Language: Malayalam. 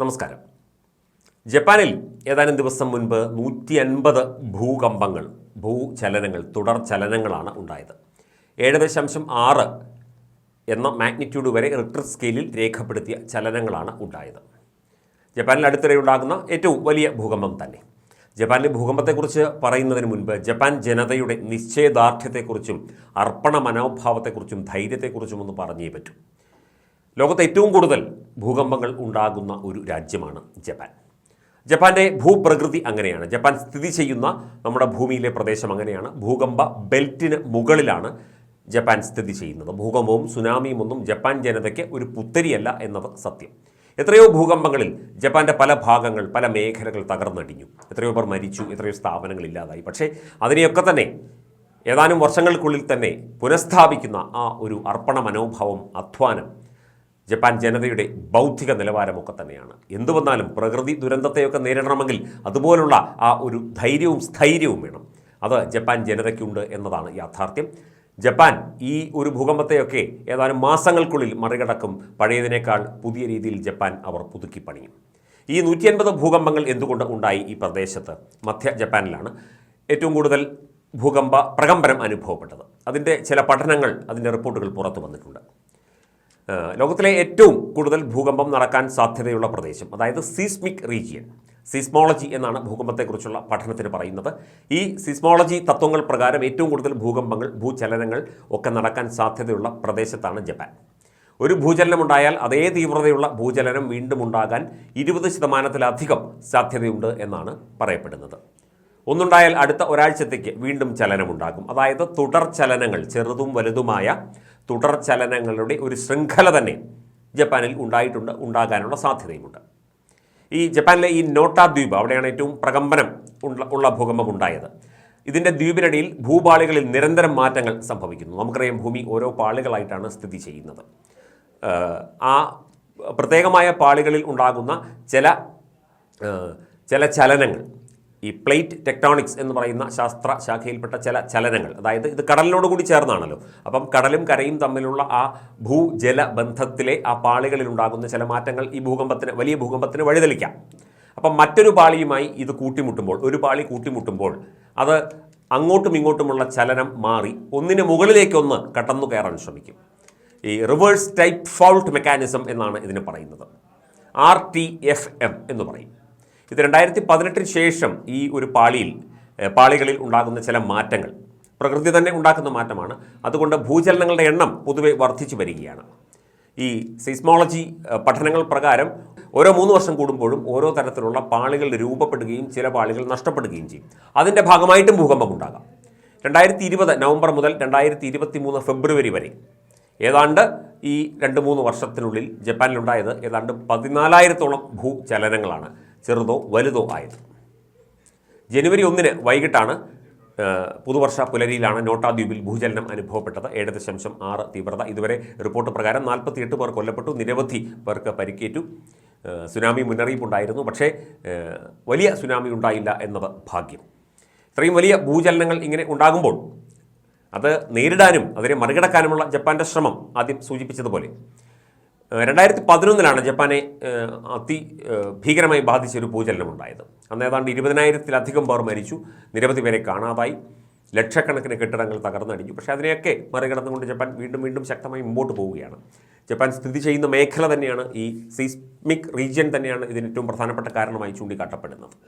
നമസ്കാരം. ജപ്പാനിൽ ഏതാനും ദിവസം മുൻപ് നൂറ്റി അൻപത് ഭൂകമ്പങ്ങൾ ഭൂചലനങ്ങൾ തുടർ ചലനങ്ങളാണ് ഉണ്ടായത്. ഏഴ് ദശാംശം ആറ് എന്ന മാഗ്നിറ്റ്യൂഡ് വരെ റിക്ടർ സ്കെയിലിൽ രേഖപ്പെടുത്തിയ ചലനങ്ങളാണ് ഉണ്ടായത്. ജപ്പാനിൽ അടുത്തിടെ ഉണ്ടാകുന്ന ഏറ്റവും വലിയ ഭൂകമ്പം തന്നെ. ജപ്പാനിലെ ഭൂകമ്പത്തെക്കുറിച്ച് പറയുന്നതിന് മുൻപ് ജപ്പാൻ ജനതയുടെ നിശ്ചയദാർഢ്യത്തെക്കുറിച്ചും അർപ്പണ മനോഭാവത്തെക്കുറിച്ചും ധൈര്യത്തെക്കുറിച്ചും ഒന്ന് പറഞ്ഞേ പറ്റൂ. ലോകത്ത് ഏറ്റവും കൂടുതൽ ഭൂകമ്പങ്ങൾ ഉണ്ടാകുന്ന ഒരു രാജ്യമാണ് ജപ്പാൻ. ജപ്പാന്റെ ഭൂപ്രകൃതി അങ്ങനെയാണ്. ജപ്പാൻ സ്ഥിതി ചെയ്യുന്ന നമ്മുടെ ഭൂമിയിലെ പ്രദേശം അങ്ങനെയാണ്. ഭൂകമ്പ ബെൽറ്റിന് മുകളിലാണ് ജപ്പാൻ സ്ഥിതി ചെയ്യുന്നത്. ഭൂകമ്പവും സുനാമിയും ഒന്നും ജപ്പാൻ ജനതയ്ക്ക് ഒരു പുത്തരിയല്ല എന്നത് സത്യം. എത്രയോ ഭൂകമ്പങ്ങളിൽ ജപ്പാന്റെ പല ഭാഗങ്ങൾ പല മേഖലകൾ തകർന്നടിഞ്ഞു. എത്രയോ പേർ മരിച്ചു എത്രയോ സ്ഥാപനങ്ങൾ ഇല്ലാതായി. പക്ഷേ അതിനെയൊക്കെ തന്നെ ഏതാനും വർഷങ്ങൾക്കുള്ളിൽ തന്നെ പുനഃസ്ഥാപിക്കുന്ന ആ ഒരു അർപ്പണ മനോഭാവം അധ്വാനം ജപ്പാൻ ജനതയുടെ ബൗദ്ധിക നിലവാരമൊക്കെ തന്നെയാണ്. എന്തു വന്നാലും പ്രകൃതി ദുരന്തത്തെയൊക്കെ നേരിടണമെങ്കിൽ അതുപോലുള്ള ആ ഒരു ധൈര്യവും സ്ഥൈര്യവും വേണം. അത് ജപ്പാൻ ജനതയ്ക്കുണ്ട് എന്നതാണ് യാഥാർത്ഥ്യം. ജപ്പാൻ ഈ ഒരു ഭൂകമ്പത്തെയൊക്കെ ഏതാനും മാസങ്ങൾക്കുള്ളിൽ മറികടക്കും. പഴയതിനേക്കാൾ പുതിയ രീതിയിൽ ജപ്പാൻ അവർ പുതുക്കി പണിയും. ഈ നൂറ്റി അൻപത് ഭൂകമ്പങ്ങൾ എന്തുകൊണ്ട് ഉണ്ടായി ഈ പ്രദേശത്ത്? മധ്യ ജപ്പാനിലാണ് ഏറ്റവും കൂടുതൽ ഭൂകമ്പ പ്രകമ്പനം അനുഭവപ്പെട്ടത്. അതിന്റെ ചില പഠനങ്ങൾ അതിന്റെ റിപ്പോർട്ടുകൾ പുറത്തു വന്നിട്ടുണ്ട്. ലോകത്തിലെ ഏറ്റവും കൂടുതൽ ഭൂകമ്പം നടക്കാൻ സാധ്യതയുള്ള പ്രദേശം അതായത് സീസ്മിക് റീജിയൻ സിസ്മോളജി എന്നാണ് ഭൂകമ്പത്തെക്കുറിച്ചുള്ള പഠനത്തിന് പറയുന്നത്. ഈ സിസ്മോളജി തത്വങ്ങൾ പ്രകാരം ഏറ്റവും കൂടുതൽ ഭൂകമ്പങ്ങൾ ഭൂചലനങ്ങൾ ഒക്കെ നടക്കാൻ സാധ്യതയുള്ള പ്രദേശത്താണ് ജപ്പാൻ. ഒരു ഭൂചലനമുണ്ടായാൽ അതേ തീവ്രതയുള്ള ഭൂചലനം വീണ്ടും ഉണ്ടാകാൻ ഇരുപത് ശതമാനത്തിലധികം സാധ്യതയുണ്ട് എന്നാണ് പറയപ്പെടുന്നത്. ഒന്നുണ്ടായാൽ അടുത്ത ഒരാഴ്ചത്തേക്ക് വീണ്ടും ചലനമുണ്ടാകും. അതായത് തുടർ ചലനങ്ങൾ ചെറുതും വലുതുമായ തുടർ ചലനങ്ങളുടെ ഒരു ശൃംഖല തന്നെ ജപ്പാനിൽ ഉണ്ടായിട്ടുണ്ട് ഉണ്ടാകാനുള്ള സാധ്യതയുമുണ്ട്. ഈ ജപ്പാനിലെ ഈ നോട്ട ദ്വീപ് അവിടെയാണ് ഏറ്റവും പ്രകമ്പനം ഉള്ള ഭൂകമ്പം ഉണ്ടായത് ഇതിന്റെ ദ്വീപിനടിയിൽ ഭൂപാളികളിൽ നിരന്തരം മാറ്റങ്ങൾ സംഭവിക്കുന്നു. നമുക്കറിയാം ഭൂമി ഓരോ പാളികളായിട്ടാണ് സ്ഥിതി ചെയ്യുന്നത്. ആ പ്രത്യേകമായ പാളികളിൽ ഉണ്ടാകുന്ന ചില ചില ചലനങ്ങൾ ഈ പ്ലേറ്റ് ടെക്ടോണിക്സ് എന്ന് പറയുന്ന ശാസ്ത്ര ശാഖയിൽപ്പെട്ട ചില ചലനങ്ങൾ. അതായത് ഇത് കടലിനോട് കൂടി ചേർന്നാണല്ലോ. അപ്പം കടലും കരയും തമ്മിലുള്ള ആ ഭൂജല ബന്ധത്തിലെ ആ പാളികളിൽ ഉണ്ടാകുന്ന ചില മാറ്റങ്ങൾ ഈ ഭൂകമ്പത്തിന് വലിയ ഭൂകമ്പത്തിന് വഴിതെളിക്കാം. അപ്പം മറ്റൊരു പാളിയുമായി ഇത് കൂട്ടിമുട്ടുമ്പോൾ ഒരു പാളി കൂട്ടിമുട്ടുമ്പോൾ അത് അങ്ങോട്ടും ഇങ്ങോട്ടുമുള്ള ചലനം മാറി ഒന്നിന് മുകളിലേക്കൊന്ന് കടന്നു കയറാൻ ശ്രമിക്കും. ഈ റിവേഴ്സ് ടൈപ്പ് ഫൗൾട്ട് മെക്കാനിസം എന്നാണ് ഇതിന് പറയുന്നത്. ആർ ടി എഫ് എം എന്ന് പറയും. ഇത് രണ്ടായിരത്തി പതിനെട്ടിന് ശേഷം ഈ ഒരു പാളിയിൽ പാളികളിൽ ഉണ്ടാകുന്ന ചില മാറ്റങ്ങൾ. പ്രകൃതി തന്നെ ഉണ്ടാക്കുന്ന മാറ്റമാണ്. അതുകൊണ്ട് ഭൂചലനങ്ങളുടെ എണ്ണം പൊതുവെ വർദ്ധിച്ചു വരികയാണ്. ഈ സീസ്മോളജി പഠനങ്ങൾ പ്രകാരം ഓരോ മൂന്ന് വർഷം കൂടുമ്പോഴും ഓരോ തരത്തിലുള്ള പാളികൾ രൂപപ്പെടുകയും ചില പാളികൾ നഷ്ടപ്പെടുകയും ചെയ്യും. അതിന്റെ ഭാഗമായിട്ടും ഭൂകമ്പം ഉണ്ടാകാം. രണ്ടായിരത്തി ഇരുപത് നവംബർ മുതൽ രണ്ടായിരത്തി ഇരുപത്തി മൂന്ന് ഫെബ്രുവരി വരെ ഏതാണ്ട് ഈ രണ്ട് മൂന്ന് വർഷത്തിനുള്ളിൽ ജപ്പാനിലുണ്ടായത് ഏതാണ്ട് പതിനാലായിരത്തോളം ഭൂചലനങ്ങളാണ്. ചെറുതോ വലുതോ ആയത്. ജനുവരി ഒന്നിന് വൈകിട്ടാണ് പുതുവർഷ പുലരിയിലാണ് നോട്ടാ ദ്വീപിൽ ഭൂചലനം അനുഭവപ്പെട്ടത്. ഏഴ് ദശാംശം ആറ് തീവ്രത. ഇതുവരെ റിപ്പോർട്ട് പ്രകാരം നാൽപ്പത്തിയെട്ട് പേർ കൊല്ലപ്പെട്ടു നിരവധി പേർക്ക് പരിക്കേറ്റു. സുനാമി മുന്നറിയിപ്പുണ്ടായിരുന്നു. പക്ഷേ വലിയ സുനാമി ഉണ്ടായില്ല എന്നത് ഭാഗ്യം. ഇത്രയും വലിയ ഭൂചലനങ്ങൾ ഇങ്ങനെ ഉണ്ടാകുമ്പോൾ അത് നേരിടാനും അതിനെ മറികടക്കാനുമുള്ള ജപ്പാന്റെ ശ്രമം ആദ്യം സൂചിപ്പിച്ചതുപോലെ. രണ്ടായിരത്തി പതിനൊന്നിലാണ് ജപ്പാനെ അതി ഭീകരമായി ബാധിച്ച ഒരു ഭൂചലനം ഉണ്ടായത് അന്ന് ഏതാണ്ട് ഇരുപതിനായിരത്തിലധികം പേർ മരിച്ചു. നിരവധി പേരെ കാണാതായി. ലക്ഷക്കണക്കിന് കെട്ടിടങ്ങൾ തകർന്നടിഞ്ഞു. പക്ഷേ അതിനെയൊക്കെ മറികടന്നുകൊണ്ട് ജപ്പാൻ വീണ്ടും വീണ്ടും ശക്തമായി മുമ്പോട്ട് പോവുകയാണ്. ജപ്പാൻ സ്ഥിതി ചെയ്യുന്ന മേഖല തന്നെയാണ് ഈ സീസ്മിക് റീജിയൻ തന്നെയാണ് ഇതിന് ഏറ്റവും പ്രധാനപ്പെട്ട കാരണമായി ചൂണ്ടിക്കാട്ടപ്പെടുന്നത്.